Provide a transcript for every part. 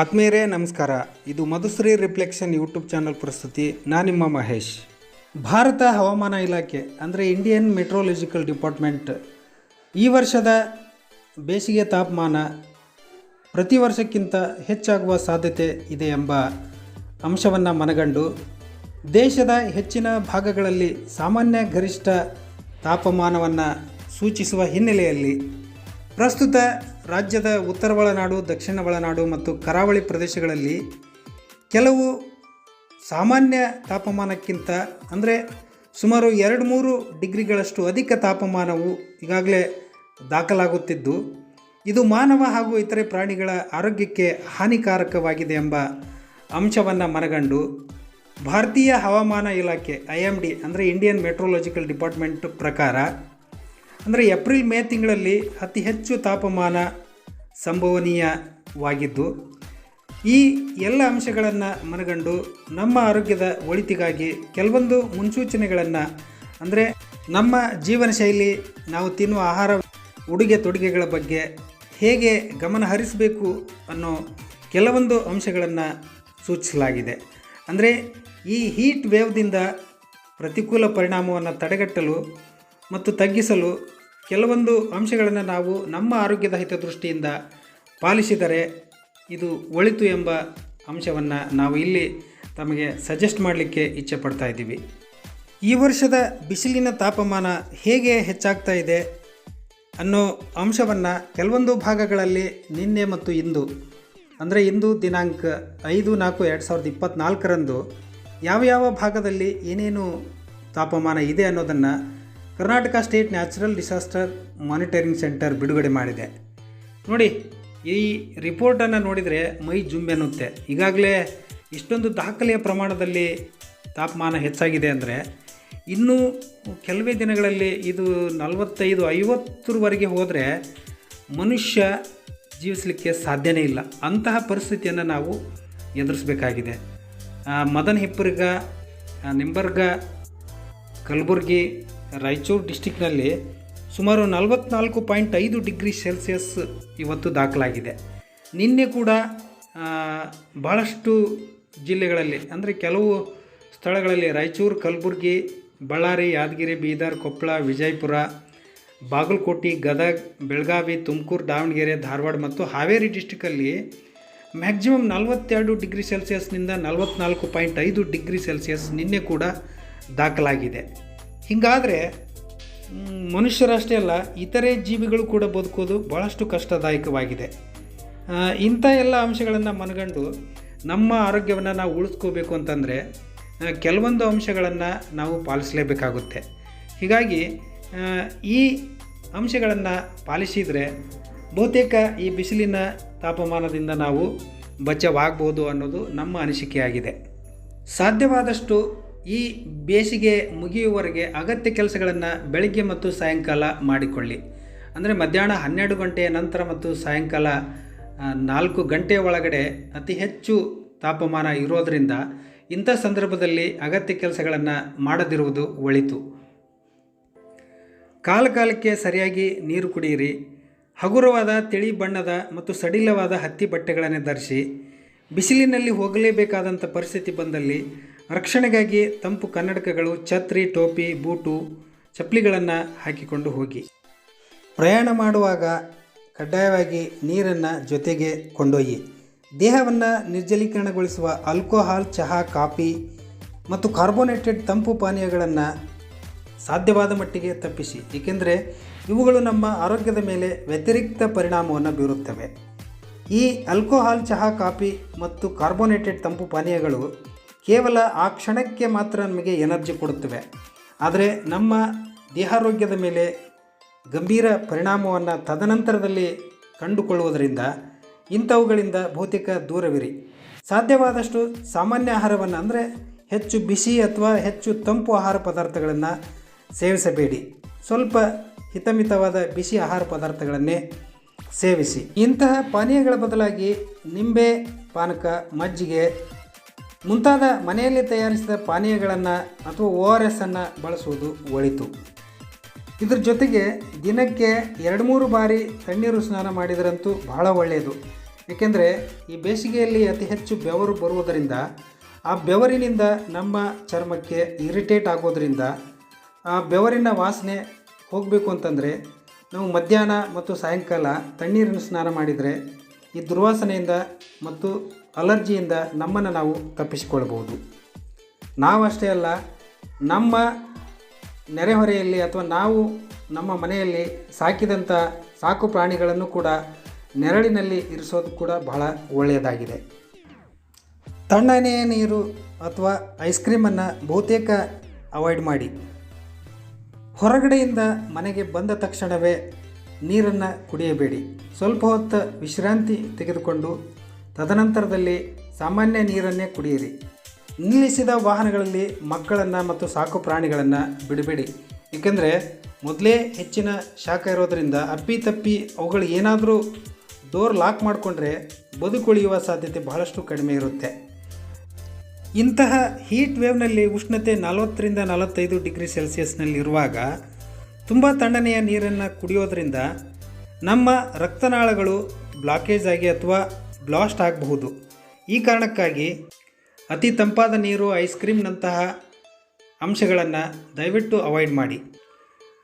ಆತ್ಮೀಯರೇ, ನಮಸ್ಕಾರ. ಇದು ಮಧುಶ್ರೀ ರಿಫ್ಲೆಕ್ಷನ್ ಯೂಟ್ಯೂಬ್ ಚಾನಲ್ ಪ್ರಸ್ತುತಿ. ನಾನು ನಿಮ್ಮ ಮಹೇಶ್. ಭಾರತ ಹವಾಮಾನ ಇಲಾಖೆ, ಅಂದರೆ ಇಂಡಿಯನ್ ಮೆಟ್ರೋಲಜಿಕಲ್ ಡಿಪಾರ್ಟ್ಮೆಂಟ್, ಈ ವರ್ಷದ ಬೇಸಿಗೆ ತಾಪಮಾನ ಪ್ರತಿ ವರ್ಷಕ್ಕಿಂತ ಹೆಚ್ಚಾಗುವ ಸಾಧ್ಯತೆ ಇದೆ ಎಂಬ ಅಂಶವನ್ನು ಮನಗಂಡು, ದೇಶದ ಹೆಚ್ಚಿನ ಭಾಗಗಳಲ್ಲಿ ಸಾಮಾನ್ಯ ಗರಿಷ್ಠ ತಾಪಮಾನವನ್ನು ಸೂಚಿಸುವ ಹಿನ್ನೆಲೆಯಲ್ಲಿ ಪ್ರಸ್ತುತ ರಾಜ್ಯದ ಉತ್ತರ ಒಳನಾಡು, ದಕ್ಷಿಣ ಒಳನಾಡು ಮತ್ತು ಕರಾವಳಿ ಪ್ರದೇಶಗಳಲ್ಲಿ ಕೆಲವು ಸಾಮಾನ್ಯ ತಾಪಮಾನಕ್ಕಿಂತ ಅಂದರೆ ಸುಮಾರು ಎರಡು ಮೂರು ಡಿಗ್ರಿಗಳಷ್ಟು ಅಧಿಕ ತಾಪಮಾನವು ಈಗಾಗಲೇ ದಾಖಲಾಗುತ್ತಿದ್ದು, ಇದು ಮಾನವ ಹಾಗೂ ಇತರೆ ಪ್ರಾಣಿಗಳ ಆರೋಗ್ಯಕ್ಕೆ ಹಾನಿಕಾರಕವಾಗಿದೆ ಎಂಬ ಅಂಶವನ್ನು ಮನಗಂಡು ಭಾರತೀಯ ಹವಾಮಾನ ಇಲಾಖೆ ಐ ಎಂ ಡಿ ಅಂದರೆ ಇಂಡಿಯನ್ ಮೆಟ್ರೋಲಾಜಿಕಲ್ ಡಿಪಾರ್ಟ್ಮೆಂಟ್ ಪ್ರಕಾರ ಅಂದರೆ ಏಪ್ರಿಲ್ ಮೇ ತಿಂಗಳಲ್ಲಿ ಅತಿ ಹೆಚ್ಚು ತಾಪಮಾನ ಸಂಭವನೀಯವಾಗಿದ್ದು, ಈ ಎಲ್ಲ ಅಂಶಗಳನ್ನು ಮನಗಂಡು ನಮ್ಮ ಆರೋಗ್ಯದ ಒಳಿತಿಗಾಗಿ ಕೆಲವೊಂದು ಮುನ್ಸೂಚನೆಗಳನ್ನು, ಅಂದರೆ ನಮ್ಮ ಜೀವನ ಶೈಲಿ, ನಾವು ತಿನ್ನುವ ಆಹಾರ ಉಡುಗೆ ತೊಡುಗೆಗಳ ಬಗ್ಗೆ ಹೇಗೆ ಗಮನ ಹರಿಸಬೇಕು ಅನ್ನೋ ಕೆಲವೊಂದು ಅಂಶಗಳನ್ನು ಸೂಚಿಸಲಾಗಿದೆ. ಅಂದರೆ ಈ ಹೀಟ್ ವೇವ್ದಿಂದ ಪ್ರತಿಕೂಲ ಪರಿಣಾಮವನ್ನು ತಡೆಗಟ್ಟಲು ಮತ್ತು ತಗ್ಗಿಸಲು ಕೆಲವೊಂದು ಅಂಶಗಳನ್ನು ನಾವು ನಮ್ಮ ಆರೋಗ್ಯದ ಹಿತದೃಷ್ಟಿಯಿಂದ ಪಾಲಿಸಿದರೆ ಇದು ಒಳಿತು ಎಂಬ ಅಂಶವನ್ನು ನಾವು ಇಲ್ಲಿ ತಮಗೆ ಸಜೆಸ್ಟ್ ಮಾಡಲಿಕ್ಕೆ ಇಚ್ಛೆ ಪಡ್ತಾ ಇದ್ದೀವಿ. ಈ ವರ್ಷದ ಬಿಸಿಲಿನ ತಾಪಮಾನ ಹೇಗೆ ಹೆಚ್ಚಾಗ್ತಾ ಇದೆ ಅನ್ನೋ ಅಂಶವನ್ನು ಕೆಲವೊಂದು ಭಾಗಗಳಲ್ಲಿ ನಿನ್ನೆ ಮತ್ತು ಇಂದು, ಅಂದರೆ ಇಂದು ದಿನಾಂಕ ಐದು ನಾಲ್ಕು ಎರಡು ಸಾವಿರದ ಇಪ್ಪತ್ತ್ನಾಲ್ಕರಂದು ಯಾವ ಯಾವ ಭಾಗದಲ್ಲಿ ಏನೇನು ತಾಪಮಾನ ಇದೆ ಅನ್ನೋದನ್ನು Karnataka state natural disaster monitoring centre ಬಿಡುಗಡೆ ಮಾಡಿದೆ. ನೋಡಿ, ಈ ರಿಪೋರ್ಟನ್ನು ನೋಡಿದರೆ ಮೈ ಜುಂಬೆನ್ನುತ್ತೆ ಈಗಾಗಲೇ ಇಷ್ಟೊಂದು ದಾಖಲೆಯ ಪ್ರಮಾಣದಲ್ಲಿ ತಾಪಮಾನ ಹೆಚ್ಚಾಗಿದೆ ಅಂದರೆ ಇನ್ನೂ ಕೆಲವೇ ದಿನಗಳಲ್ಲಿ ಇದು ನಲವತ್ತೈದು, ಐವತ್ತರವರೆಗೆ ಹೋದರೆ ಮನುಷ್ಯ ಜೀವಿಸಲಿಕ್ಕೆ ಸಾಧ್ಯನೇ ಇಲ್ಲ. ಅಂತಹ ಪರಿಸ್ಥಿತಿಯನ್ನು ನಾವು ಎದುರಿಸಬೇಕಾಗಿದೆ. ಮದನ್ ಹಿಪ್ಪರ್ಗ ನಿಂಬರ್ಗ, ಕಲಬುರಗಿ ರಾಯಚೂರು ಡಿಸ್ಟಿಕ್ನಲ್ಲಿ ಸುಮಾರು ನಲವತ್ನಾಲ್ಕು ಪಾಯಿಂಟ್ ಐದು ಡಿಗ್ರಿ ಸೆಲ್ಸಿಯಸ್ ಇವತ್ತು ದಾಖಲಾಗಿದೆ. ನಿನ್ನೆ ಕೂಡ ಭಾಳಷ್ಟು ಜಿಲ್ಲೆಗಳಲ್ಲಿ, ಅಂದರೆ ಕೆಲವು ಸ್ಥಳಗಳಲ್ಲಿ ರಾಯಚೂರು, ಕಲಬುರಗಿ, ಬಳ್ಳಾರಿ, ಯಾದಗಿರಿ, ಬೀದರ್, ಕೊಪ್ಪಳ, ವಿಜಯಪುರ, ಬಾಗಲಕೋಟೆ, ಗದಗ, ಬೆಳಗಾವಿ, ತುಮಕೂರು, ದಾವಣಗೆರೆ, ಧಾರವಾಡ ಮತ್ತು ಹಾವೇರಿ ಡಿಸ್ಟಿಕಲ್ಲಿ ಮ್ಯಾಕ್ಸಿಮಮ್ ನಲವತ್ತೆರಡು ಡಿಗ್ರಿ ಸೆಲ್ಸಿಯಸ್ನಿಂದ ನಲವತ್ನಾಲ್ಕು ಪಾಯಿಂಟ್ ಐದು ಡಿಗ್ರಿ ಸೆಲ್ಸಿಯಸ್ ನಿನ್ನೆ ಕೂಡ ದಾಖಲಾಗಿದೆ. ಹೀಗಾದರೆ ಮನುಷ್ಯರಷ್ಟೇ ಅಲ್ಲ, ಇತರೆ ಜೀವಿಗಳು ಕೂಡ ಬದುಕೋದು ಭಾಳಷ್ಟು ಕಷ್ಟದಾಯಕವಾಗಿದೆ. ಇಂಥ ಎಲ್ಲ ಅಂಶಗಳನ್ನು ಮನಗಂಡು ನಮ್ಮ ಆರೋಗ್ಯವನ್ನು ನಾವು ಉಳಿಸ್ಕೋಬೇಕು ಅಂತಂದರೆ ಕೆಲವೊಂದು ಅಂಶಗಳನ್ನು ನಾವು ಪಾಲಿಸಲೇಬೇಕಾಗುತ್ತೆ. ಹೀಗಾಗಿ ಈ ಅಂಶಗಳನ್ನು ಪಾಲಿಸಿದರೆ ಬಹುತೇಕ ಈ ಬಿಸಿಲಿನ ತಾಪಮಾನದಿಂದ ನಾವು ಬಚಾವಾಗ್ಬೋದು ಅನ್ನೋದು ನಮ್ಮ ಅನಿಸಿಕೆಯಾಗಿದೆ. ಸಾಧ್ಯವಾದಷ್ಟು ಈ ಬೇಸಿಗೆ ಮುಗಿಯುವವರೆಗೆ ಅಗತ್ಯ ಕೆಲಸಗಳನ್ನು ಬೆಳಗ್ಗೆ ಮತ್ತು ಸಾಯಂಕಾಲ ಮಾಡಿಕೊಳ್ಳಿ. ಅಂದರೆ ಮಧ್ಯಾಹ್ನ ಹನ್ನೆರಡು ಗಂಟೆಯ ನಂತರ ಮತ್ತು ಸಾಯಂಕಾಲ ನಾಲ್ಕು ಗಂಟೆಯ ಒಳಗಡೆ ಅತಿ ಹೆಚ್ಚು ತಾಪಮಾನ ಇರೋದರಿಂದ ಇಂಥ ಸಂದರ್ಭದಲ್ಲಿ ಅಗತ್ಯ ಕೆಲಸಗಳನ್ನು ಮಾಡದಿರುವುದು ಒಳಿತು. ಕಾಲಕಾಲಕ್ಕೆ ಸರಿಯಾಗಿ ನೀರು ಕುಡಿಯಿರಿ. ಹಗುರವಾದ ತಿಳಿ ಬಣ್ಣದ ಮತ್ತು ಸಡಿಲವಾದ ಹತ್ತಿ ಬಟ್ಟೆಗಳನ್ನು ಧರಿಸಿ. ಬಿಸಿಲಿನಲ್ಲಿ ಹೋಗಲೇಬೇಕಾದಂಥ ಪರಿಸ್ಥಿತಿ ಬಂದಲ್ಲಿ ರಕ್ಷಣೆಗಾಗಿ ತಂಪು ಕನ್ನಡಕಗಳು ಛತ್ರಿ, ಟೋಪಿ, ಬೂಟು, ಚಪ್ಪಲಿಗಳನ್ನು ಹಾಕಿಕೊಂಡು ಹೋಗಿ. ಪ್ರಯಾಣ ಮಾಡುವಾಗ ಕಡ್ಡಾಯವಾಗಿ ನೀರನ್ನು ಜೊತೆಗೆ ಕೊಂಡೊಯ್ಯಿ. ದೇಹವನ್ನು ನಿರ್ಜಲೀಕರಣಗೊಳಿಸುವ ಆಲ್ಕೋಹಾಲ್, ಚಹಾ, ಕಾಫಿ ಮತ್ತು ಕಾರ್ಬೋನೇಟೆಡ್ ತಂಪು ಪಾನೀಯಗಳನ್ನು ಸಾಧ್ಯವಾದ ಮಟ್ಟಿಗೆ ತಪ್ಪಿಸಿ. ಏಕೆಂದರೆ ಇವುಗಳು ನಮ್ಮ ಆರೋಗ್ಯದ ಮೇಲೆ ವ್ಯತಿರಿಕ್ತ ಪರಿಣಾಮವನ್ನು ಬೀರುತ್ತವೆ. ಈ ಆಲ್ಕೋಹಾಲ್, ಚಹಾ, ಕಾಫಿ ಮತ್ತು ಕಾರ್ಬೋನೇಟೆಡ್ ತಂಪು ಪಾನೀಯಗಳು ಕೇವಲ ಆ ಕ್ಷಣಕ್ಕೆ ಮಾತ್ರ ನಮಗೆ ಎನರ್ಜಿ ಕೊಡುತ್ತವೆ. ಆದರೆ ನಮ್ಮ ದೇಹಾರೋಗ್ಯದ ಮೇಲೆ ಗಂಭೀರ ಪರಿಣಾಮವನ್ನು ತದನಂತರದಲ್ಲಿ ಕಂಡುಕೊಳ್ಳುವುದರಿಂದ ಇಂಥವುಗಳಿಂದ ಭೌತಿಕ ದೂರವಿರಿ. ಸಾಧ್ಯವಾದಷ್ಟು ಸಾಮಾನ್ಯ ಆಹಾರವನ್ನು ಅಂದರೆ ಹೆಚ್ಚು ಬಿಸಿ ಅಥವಾ ಹೆಚ್ಚು ತಂಪು ಆಹಾರ ಪದಾರ್ಥಗಳನ್ನು ಸೇವಿಸಬೇಡಿ. ಸ್ವಲ್ಪ ಹಿತಮಿತವಾದ ಬಿಸಿ ಆಹಾರ ಪದಾರ್ಥಗಳನ್ನೇ ಸೇವಿಸಿ. ಇಂತಹ ಪಾನೀಯಗಳ ಬದಲಾಗಿ ನಿಂಬೆ, ಪಾನಕ, ಮಜ್ಜಿಗೆ ಮುಂತಾದ ಮನೆಯಲ್ಲಿ ತಯಾರಿಸಿದ ಪಾನೀಯಗಳನ್ನು ಅಥವಾ ಓ ಆರ್ ಎಸ್ ಅನ್ನು ಬಳಸುವುದು ಒಳಿತು. ಇದ್ರ ಜೊತೆಗೆ ದಿನಕ್ಕೆ ಎರಡು ಮೂರು ಬಾರಿ ತಣ್ಣೀರು ಸ್ನಾನ ಮಾಡಿದರಂತೂ ಬಹಳ ಒಳ್ಳೆಯದು. ಏಕೆಂದರೆ ಈ ಬೇಸಿಗೆಯಲ್ಲಿ ಅತಿ ಹೆಚ್ಚು ಬೆವರು ಬರುವುದರಿಂದ, ಆ ಬೆವರಿನಿಂದ ನಮ್ಮ ಚರ್ಮಕ್ಕೆ ಇರಿಟೇಟ್ ಆಗೋದರಿಂದ, ಆ ಬೆವರಿನ ವಾಸನೆ ಹೋಗಬೇಕು ಅಂತಂದರೆ, ನಾವು ಮಧ್ಯಾಹ್ನ ಮತ್ತು ಸಾಯಂಕಾಲ ತಣ್ಣೀರಿನ ಸ್ನಾನ ಮಾಡಿದರೆ ಈ ದುರ್ವಾಸನೆಯಿಂದ ಮತ್ತು ಅಲರ್ಜಿಯಿಂದ ನಮ್ಮನ್ನು ನಾವು ತಪ್ಪಿಸಿಕೊಳ್ಳಬಹುದು. ನಾವಷ್ಟೇ ಅಲ್ಲ, ನಮ್ಮ ನೆರೆಹೊರೆಯಲ್ಲಿ ಅಥವಾ ನಾವು ನಮ್ಮ ಮನೆಯಲ್ಲಿ ಸಾಕಿದಂಥ ಸಾಕು ಪ್ರಾಣಿಗಳನ್ನು ಕೂಡ ನೆರಳಿನಲ್ಲಿ ಇರಿಸೋದು ಕೂಡ ಬಹಳ ಒಳ್ಳೆಯದಾಗಿದೆ. ತಣ್ಣನೆಯ ನೀರು ಅಥವಾ ಐಸ್ ಕ್ರೀಮನ್ನು ಬಹುತೇಕ ಅವಾಯ್ಡ್ ಮಾಡಿ. ಹೊರಗಡೆಯಿಂದ ಮನೆಗೆ ಬಂದ ತಕ್ಷಣವೇ ನೀರನ್ನು ಕುಡಿಯಬೇಡಿ. ಸ್ವಲ್ಪ ಹೊತ್ತು ವಿಶ್ರಾಂತಿ ತೆಗೆದುಕೊಂಡು ತದನಂತರದಲ್ಲಿ ಸಾಮಾನ್ಯ ನೀರನ್ನೇ ಕುಡಿಯಿರಿ. ನಿಲ್ಲಿಸಿದ ವಾಹನಗಳಲ್ಲಿ ಮಕ್ಕಳನ್ನು ಮತ್ತು ಸಾಕು ಪ್ರಾಣಿಗಳನ್ನು ಬಿಡಬೇಡಿ. ಏಕೆಂದರೆ ಮೊದಲೇ ಹೆಚ್ಚಿನ ಶಾಖ ಇರೋದರಿಂದ ಅಪ್ಪಿ ತಪ್ಪಿ ಅವುಗಳು ಏನಾದರೂ ಡೋರ್ ಲಾಕ್ ಮಾಡಿಕೊಂಡ್ರೆ ಬದುಕುಳಿಯುವ ಸಾಧ್ಯತೆ ಬಹಳಷ್ಟು ಕಡಿಮೆ ಇರುತ್ತೆ. ಇಂತಹ ಹೀಟ್ ವೇವ್ನಲ್ಲಿ ಉಷ್ಣತೆ ನಲವತ್ತರಿಂದ ನಲವತ್ತೈದು ಡಿಗ್ರಿ ಸೆಲ್ಸಿಯಸ್ನಲ್ಲಿ ಇರುವಾಗ ತುಂಬ ತಣ್ಣನೆಯ ನೀರನ್ನು ಕುಡಿಯೋದ್ರಿಂದ ನಮ್ಮ ರಕ್ತನಾಳಗಳು ಬ್ಲಾಕೇಜ್ ಆಗಿ ಅಥವಾ ಬ್ಲಾಸ್ಟ್ ಆಗಬಹುದು. ಈ ಕಾರಣಕ್ಕಾಗಿ ಅತಿ ತಂಪಾದ ನೀರು ಐಸ್ ಕ್ರೀಮ್ನಂತಹ ಅಂಶಗಳನ್ನು ದಯವಿಟ್ಟು ಅವಾಯ್ಡ್ ಮಾಡಿ.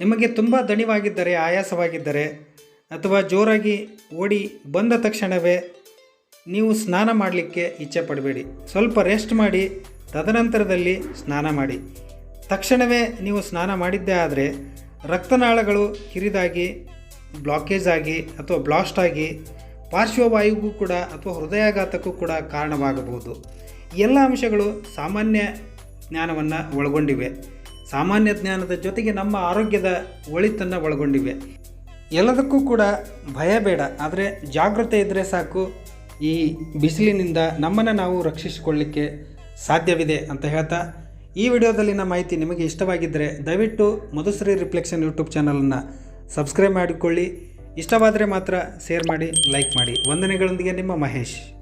ನಿಮಗೆ ತುಂಬ ದಣಿವಾಗಿದ್ದರೆ, ಆಯಾಸವಾಗಿದ್ದರೆ ಅಥವಾ ಜೋರಾಗಿ ಓಡಿ ಬಂದ ತಕ್ಷಣವೇ ನೀವು ಸ್ನಾನ ಮಾಡಲಿಕ್ಕೆ ಇಚ್ಛೆ ಪಡಬೇಡಿ. ಸ್ವಲ್ಪ ರೆಸ್ಟ್ ಮಾಡಿ, ತದನಂತರದಲ್ಲಿ ಸ್ನಾನ ಮಾಡಿ. ತಕ್ಷಣವೇ ನೀವು ಸ್ನಾನ ಮಾಡಿದ್ದೇ ಆದರೆ ರಕ್ತನಾಳಗಳು ಕಿರಿದಾಗಿ ಬ್ಲಾಕೇಜ್ ಆಗಿ ಅಥವಾ ಬ್ಲಾಸ್ಟ್ ಆಗಿ ಪಾರ್ಶ್ವವಾಯುಗೂ ಕೂಡ ಅಥವಾ ಹೃದಯಾಘಾತಕ್ಕೂ ಕೂಡ ಕಾರಣವಾಗಬಹುದು. ಎಲ್ಲ ಅಂಶಗಳು ಸಾಮಾನ್ಯ ಜ್ಞಾನವನ್ನು ಒಳಗೊಂಡಿವೆ. ಸಾಮಾನ್ಯ ಜ್ಞಾನದ ಜೊತೆಗೆ ನಮ್ಮ ಆರೋಗ್ಯದ ಒಳಿತನ್ನು ಒಳಗೊಂಡಿವೆ. ಎಲ್ಲದಕ್ಕೂ ಕೂಡ ಭಯ ಬೇಡ, ಆದರೆ ಜಾಗೃತೆ ಇದ್ದರೆ ಸಾಕು. ಈ ಬಿಸಿಲಿನಿಂದ ನಮ್ಮನ್ನು ನಾವು ರಕ್ಷಿಸಿಕೊಳ್ಳಲಿಕ್ಕೆ ಸಾಧ್ಯವಿದೆ ಅಂತ ಹೇಳ್ತಾ ಈ ವಿಡಿಯೋದಲ್ಲಿನ ಮಾಹಿತಿ ನಿಮಗೆ ಇಷ್ಟವಾಗಿದ್ದರೆ ದಯವಿಟ್ಟು ಮಧುಶ್ರೀ ರಿಫ್ಲೆಕ್ಷನ್ ಯೂಟ್ಯೂಬ್ ಚಾನಲನ್ನು ಸಬ್ಸ್ಕ್ರೈಬ್ ಮಾಡಿಕೊಳ್ಳಿ. ಇಷ್ಟವಾದರೆ ಮಾತ್ರ ಶೇರ್ ಮಾಡಿ ಲೈಕ್ ಮಾಡಿ. ವಂದನೆಗಳೊಂದಿಗೆ ನಿಮ್ಮ ಮಹೇಶ್.